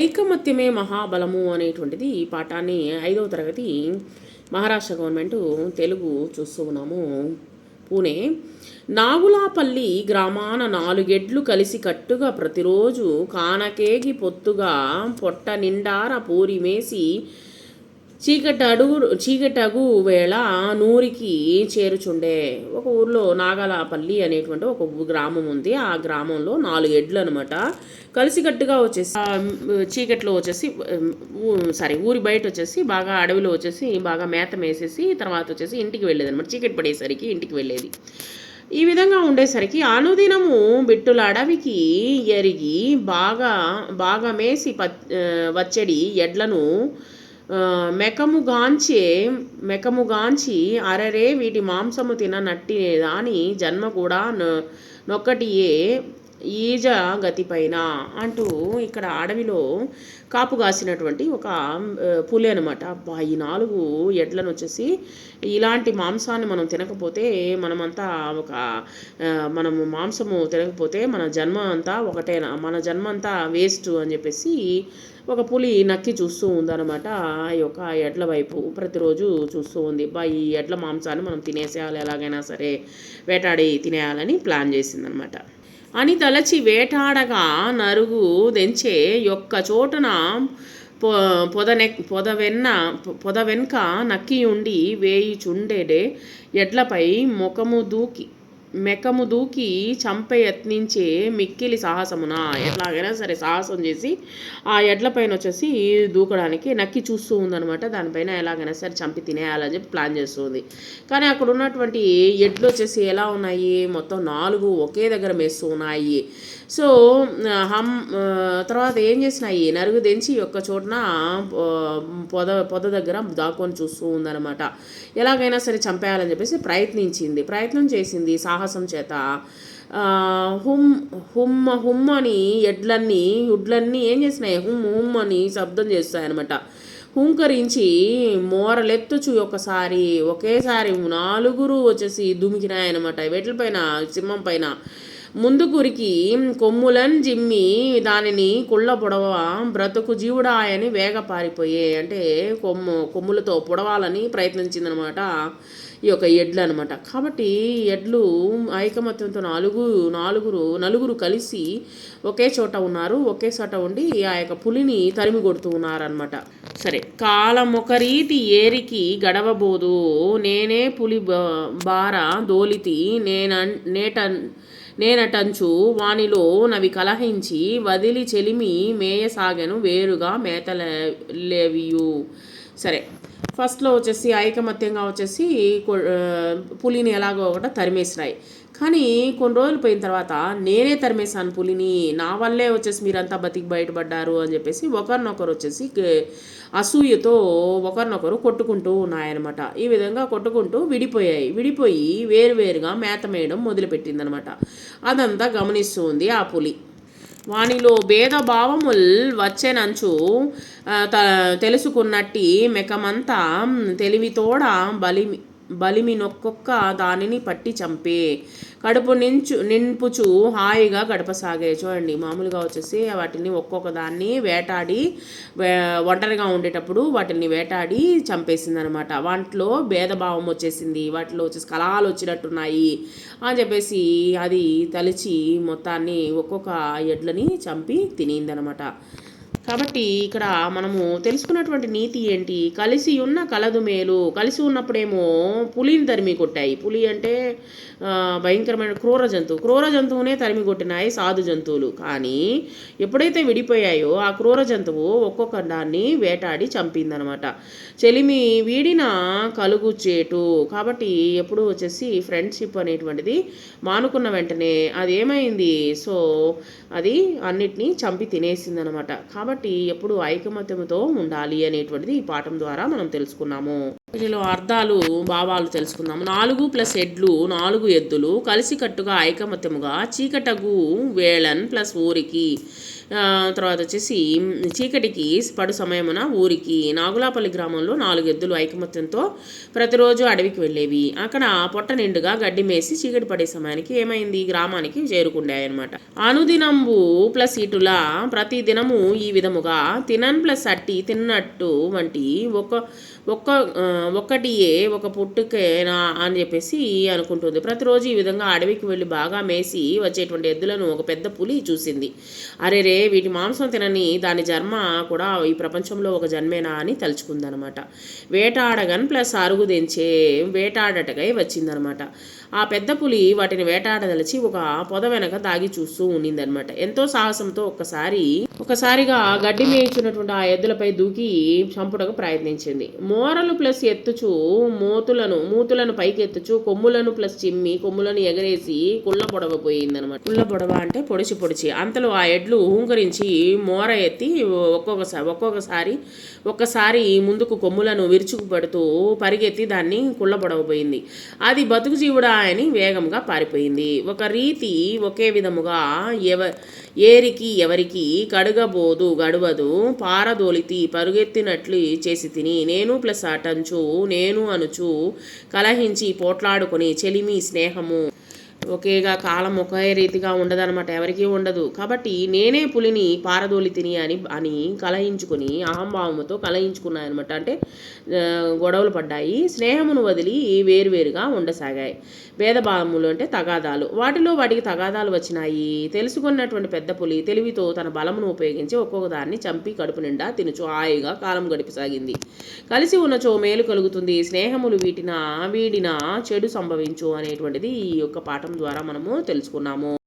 ఐకమత్యమే మహాబలము అనేటువంటిది ఈ పాఠాన్ని ఐదవ తరగతి మహారాష్ట్ర గవర్నమెంట్ తెలుగు చూస్తూ ఉన్నాము. పూణే నాగులాపల్లి గ్రామాన నాలుగెడ్లు కలిసి కట్టుగా ప్రతిరోజు కానకేగి పొత్తుగా పొట్ట నిండార పూరిమేసి చీకటి అడుగు చీకటగు వేళ నూరికి చేరుచుండే. ఒక ఊర్లో నాగలాపల్లి అనేటువంటి ఒక గ్రామం ఉంది. ఆ గ్రామంలో నాలుగు ఎడ్లు అనమాట కలిసికట్టుగా వచ్చేసి చీకట్లో వచ్చేసి సారీ ఊరి బయట వచ్చేసి బాగా అడవిలో వచ్చేసి బాగా మేత మేసేసి తర్వాత వచ్చేసి ఇంటికి వెళ్ళేది అనమాట చీకటి పడేసరికి ఇంటికి వెళ్ళేది. ఈ విధంగా ఉండేసరికి అనుదినము బిట్టుల అడవికి ఎరిగి బాగా బాగా మేసి ప వచ్చడి ఎడ్లను మెకముగాంచే మెకముగాంచి అరరే వీటి మాంసము తిననట్టి దాని జన్మ కూడా నొక్కటియే ఈజ గతిపైన అంటూ ఇక్కడ అడవిలో కాపు కాసినటువంటి ఒక పులి అనమాట అబ్బా ఈ నాలుగు ఎడ్లను వచ్చేసి ఇలాంటి మాంసాన్ని మనం తినకపోతే మనమంతా ఒక మనము మాంసము తినకపోతే మన జన్మ అంతా ఒకటేనా? మన జన్మ అంతా వేస్ట్ అని చెప్పేసి ఒక పులి నక్కి చూస్తూ ఉందన్నమాట. ఆ యొక్క ఎడ్ల వైపు ప్రతిరోజు చూస్తూ ఉంది. బా ఈ ఎడ్ల మాంసాన్ని మనం తినేసేయాలి ఎలాగైనా సరే వేటాడి తినేయాలని ప్లాన్ చేసిందనమాట అని తలచి వేటాడగా నరుగు దెంచే యొక్క చోటున పొ పొదనె పొద వెన్న పొద వేయుచుండెడే నక్కి ఉండి వేయి ఎడ్లపై ముఖము దూకి మెకము దూకి చంపే యత్నించే మిక్కిలి సాహసమున? ఎట్లాగైనా సరే సాహసం చేసి ఆ ఎడ్లపైన వచ్చేసి దూకడానికి నక్కి చూస్తూ ఉందనమాట దానిపైన ఎలాగైనా సరే చంపి తినేయాలని చెప్పి ప్లాన్ చేస్తుంది. కానీ అక్కడ ఉన్నటువంటి ఎడ్లు వచ్చేసి ఎలా ఉన్నాయి? మొత్తం నాలుగు ఒకే దగ్గర మేస్తూ ఉన్నాయి. సో హమ్ తర్వాత ఏం చేసినాయి? నరుగు దించి ఒక్క చోటన పొద పొద దగ్గర దాక్కొని చూస్తూ ఉందనమాట ఎలాగైనా సరే చంపేయాలని చెప్పేసి ప్రయత్నించింది. ప్రయత్నం చేసింది. సాహసం చేత. హుమ్ హుమ్మ హుమ్ అని ఎడ్లన్నీ ఉడ్లన్నీ ఏం చేసినాయి? హుమ్ హుమ్ అని శబ్దం చేస్తాయి అనమాట హుంకరించి మోరలెత్తుచు ఒకసారి ఒకేసారి నాలుగురు వచ్చేసి దుమికినాయన్నమాట. వేట్లపైన సింహం పైన. ముందుకురికి కొమ్ములన్ జిమ్మి దానిని కుళ్ళ పొడవ బ్రతుకు జీవుడాయని వేగ పారిపోయే అంటే కొమ్ము కొమ్ములతో పొడవాలని ప్రయత్నించిందనమాట ఈ యొక్క ఎడ్లు అనమాట కాబట్టి ఎడ్లు ఐకమత్యంతో నాలుగు నాలుగురు నలుగురు కలిసి ఒకే చోట ఉన్నారు. ఒకే చోట ఉండి ఆ యొక్క పులిని తరిమి కొడుతూ ఉన్నారనమాట సరే కాలమొక రీతి ఏరికి గడవబోదు. నేనే పులి బ- బార దోలితి నేన నేట నేనటంచు వానిలో నవి కలహించి వదిలి చెలిమి మేయసాగను వేరుగా మేతలేవియు సరే ఫస్ట్లో వచ్చేసి ఐకమత్యంగా వచ్చేసి పులిని ఎలాగో ఒకట తరిమేసినాయి. కానీ కొన్ని రోజులు పోయిన తర్వాత నేనే తరిమేశాను పులిని నా వల్లే వచ్చేసి మీరంతా బతికి బయటపడ్డారు అని చెప్పేసి ఒకరినొకరు వచ్చేసి అసూయతో ఒకరినొకరు కొట్టుకుంటూ ఉన్నాయన్నమాట. ఈ విధంగా కొట్టుకుంటూ విడిపోయాయి. విడిపోయి వేరువేరుగా మేత మేయడం మొదలుపెట్టిందనమాట అదంతా గమనిస్తూ ఉంది ఆ పులి. వానిలో భేదభావముల్ వచ్చెనంచు త తెలుసుకున్నట్టి మెకమంతా తెలివితోడ బలిమి బలిమినొక్కొక్క దానిని పట్టి చంపే. కడుపు నించు నింపుచు హాయిగా గడపసాగే. చూడండి మామూలుగా వచ్చేసి వాటిని ఒక్కొక్క దాన్ని వేటాడి ఒంటరిగా ఉండేటప్పుడు వాటిని వేటాడి చంపేసింది అనమాట వాటిలో భేదభావం వచ్చేసింది. వాటిలో వచ్చేసి కళాలు వచ్చినట్టున్నాయి అని చెప్పేసి అది తలిచి మొత్తాన్ని ఒక్కొక్క ఎడ్లని చంపి తినిందనమాట. కాబట్టి ఇక్కడ మనము తెలుసుకున్నటువంటి నీతి ఏంటి? కలిసి ఉన్న కలదు మేలు. కలిసి ఉన్నప్పుడేమో పులిని తరిమి కొట్టాయి. పులి అంటే భయంకరమైన క్రూర జంతువు. క్రూర జంతువునే తరిమి కొట్టినాయి సాధు జంతువులు. కానీ ఎప్పుడైతే విడిపోయాయో ఆ క్రూర జంతువు ఒక్కొక్క దాన్ని వేటాడి చంపిందనమాట. చెలిమి వీడిన కలుగు చేటు. కాబట్టి ఎప్పుడు వచ్చేసి ఫ్రెండ్షిప్ అనేటువంటిది మానుకున్న వెంటనే అది ఏమైంది? సో అది అన్నిటినీ చంపి తినేసిందనమాట. కాబట్టి ఎప్పుడు ఐకమత్యంతో ఉండాలి అనేటువంటిది ఈ పాఠం ద్వారా మనం తెలుసుకున్నాము. వీటిలో అర్థాలు భావాలు తెలుసుకుందాం నాలుగు ప్లస్ ఎడ్లు నాలుగు ఎద్దులు కలిసికట్టుగా ఐకమత్యముగా చీకటగు వేళన్ ప్లస్ ఊరికి తర్వాత వచ్చేసి చీకటికి పడు సమయమున ఊరికి నాగులాపల్లి గ్రామంలో నాలుగు ఎద్దులు ఐకమత్యంతో ప్రతిరోజు అడవికి వెళ్ళేవి. అక్కడ పొట్ట నిండుగా గడ్డి మేసి చీకటి పడే సమయానికి ఏమైంది? గ్రామానికి చేరుకుండాయి అనమాట అనుదినంబు ప్లస్ ఇటుల ప్రతి దినము ఈ విధముగా తినన్ ప్లస్ అట్టి తిన్నట్టు వంటి ఒక ఒక్క ఒక్కటి ఒక్కటియే ఒక పుట్టుకేనా అని చెప్పేసి అనుకుంటుంది. ప్రతిరోజు ఈ విధంగా అడవికి వెళ్ళి బాగా మేసి వచ్చేటువంటి ఎద్దులను ఒక పెద్ద పులి చూసింది. అరే రే వీటి మాంసం తినని దాని జన్మ కూడా ఈ ప్రపంచంలో ఒక జన్మేనా అని తలుచుకుందనమాట. వేటాడగన్ ప్లస్ అరుగు దించే వేటాడటకై వచ్చిందనమాట. ఆ పెద్ద పులి వాటిని వేటాడదలిచి ఒక పొద వెనక దాగి చూస్తూ ఉండిందనమాట ఎంతో సాహసంతో ఒక్కసారి ఒకసారిగా గడ్డి మేయించున్నటువంటి ఆ ఎద్దులపై దూకి చంపుటకు ప్రయత్నించింది. మోరలు ప్లస్ ఎత్తుచు మూతులను మూతులను పైకి ఎత్తుచు కొమ్ములను ప్లస్ చిమ్మి కొమ్ములను ఎగరేసి కుళ్ళ పొడవ పోయిందనమాట. కుళ్ళ పొడవ అంటే పొడిచి పొడిచి అంతలో ఆ ఎడ్లు హూంకరించి మోర ఎత్తి ఒక్కొక్కసారి ఒక్కొక్కసారి ఒక్కసారి ముందుకు కొమ్ములను విరుచుకుపడుతూ పరిగెత్తి దాన్ని కుళ్ళబడవబోయింది. అది బతుకు జీవుడా అని వేగంగా పారిపోయింది. ఒక రీతి ఒకే విధముగా ఎవ ఏరికి ఎవరికి కడుగబోదు గడవదు పారదోలితి పరుగెత్తినట్లు చేసి తిని నేను ప్లస్ అటంచు నేను అనుచు కలహించి పోట్లాడుకొని చెలిమి స్నేహము ఒకేగా కాలం ఒకే రీతిగా ఉండదన్నమాట. ఎవరికీ ఉండదు. కాబట్టి నేనే పులిని పారదోలి తిని అని అని కలహించుకుని అహంభావముతో కలహించుకున్నాయన్నమాట అంటే గొడవలు పడ్డాయి. స్నేహమును వదిలి వేరువేరుగా ఉండసాగాయి. భేదభావములు అంటే తగాదాలు. వాటిలో వాటికి తగాదాలు వచ్చినాయి. తెలుసుకున్నటువంటి పెద్ద పులి తెలివితో తన బలమును ఉపయోగించి ఒక్కొక్క దాన్ని చంపి కడుపు నిండా తినుచు హాయిగా కాలం గడిపసాగింది. కలిసి ఉన్నచో మేలు కలుగుతుంది. స్నేహములు వీటిన వీడిన చెడు సంభవించు అనేటువంటిది ఈ యొక్క పాఠం ద్వారా మనము తెలుసుకున్నాము.